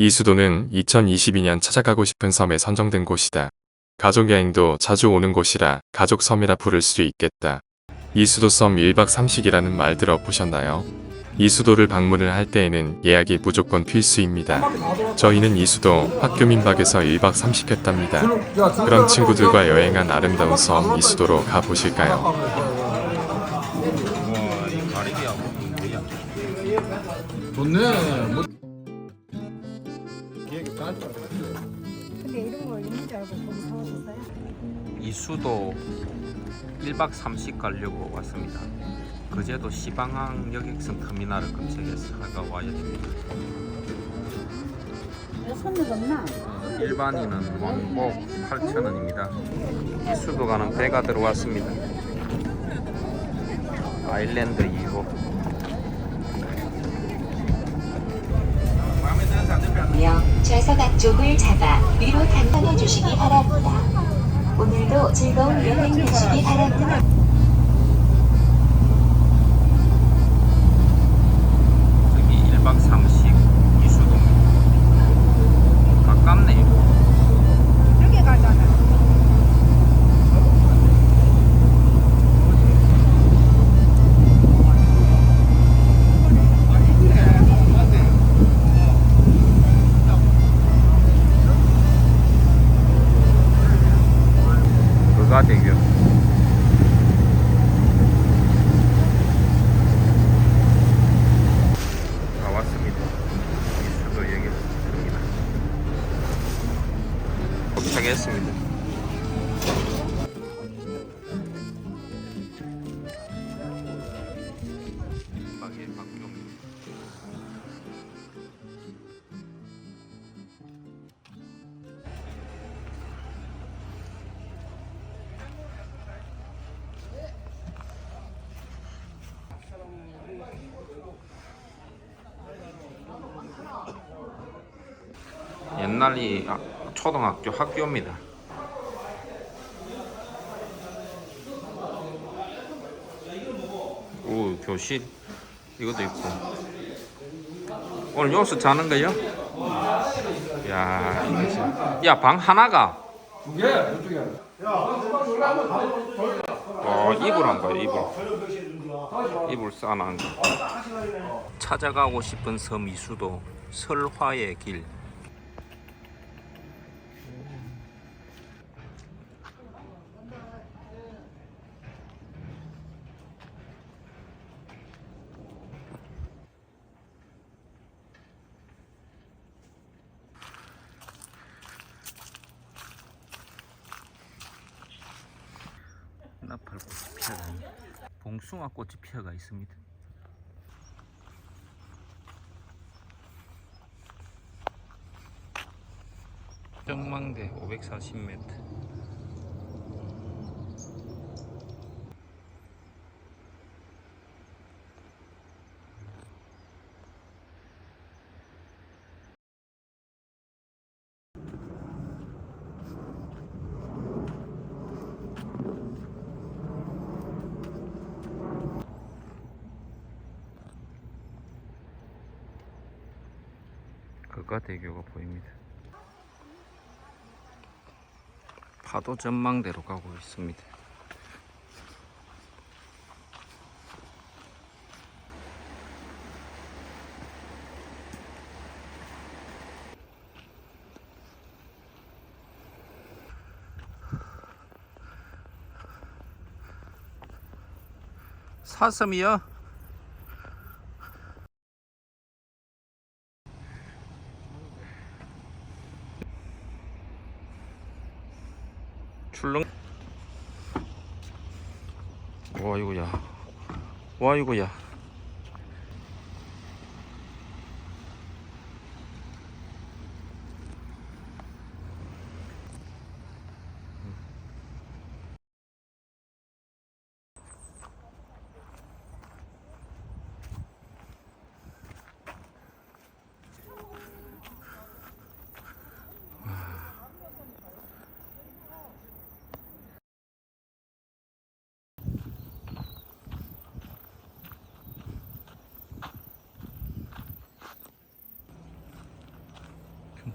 이 수도는 2022년 찾아가고 싶은 섬에 선정된 곳이다. 가족 여행도 자주 오는 곳이라 가족 섬이라 부를 수 있겠다. 이 수도 섬 1박 3식이라는 말 들어보셨나요? 이 수도를 방문을 할 때에는 예약이 무조건 필수입니다. 저희는 이 수도 학교 민박에서 1박 3식 했답니다. 그럼 친구들과 여행한 아름다운 섬 이 수도로 가보실까요? 좋네. 있는 줄 알고 거기 사오셨어요? 이 수도 1박 3식 가려고 왔습니다. 그제도 시방항 여객선 터미널을 검색해서 하가 와야 됩니다. 손님 없나? 일반인은 왕복 8,000원입니다. 이 수도 가는 배가 들어왔습니다. 아일랜드 2호. 며 좌석 앞쪽을 잡아 위로 당겨해 주시기 바랍니다. 오늘도 즐거운 여행 되시기 바랍니다. 옛날이 아, 초등학교 학교입니다. 오 교실? 이것도 있고. 오늘 여기서 자는 거요? 야, 야방 하나가. 두개 이쪽에. 어 이불 한 거예요 이불. 이불 싸놓은 거 찾아가고 싶은 섬 이수도 설화의 길 나팔꽃이 피어가 있네. 봉숭아 꽃이 피어가 있습니다. 정망대 540m. 그가대교가 보입니다. 파도 전망대로 가고 있습니다. 사슴이요? 출렁. 와 이거야. 와 이거야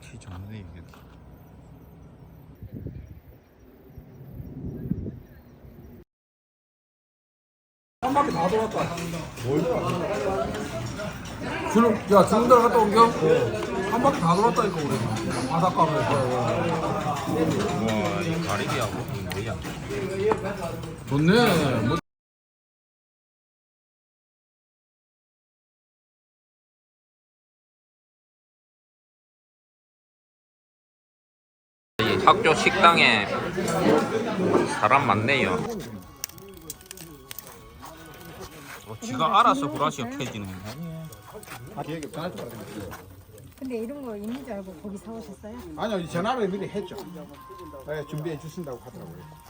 티 좋네 이게. 한 바퀴 다 돌았다. 주는 야 주는 갔다 온겨? 한 바퀴 다 돌았다니까 우리 바닷가로. 우와 이 가리비하고 이 뭐야 좋네. 뭐 학교 식당에 사람 많네요 어, 지가 알아서 브라시가 켜지는 근데 이런 거 있는 줄 알고 고기 사오셨어요? 아니요 전화를 미리 했죠. 네, 준비해 주신다고 하더라고요.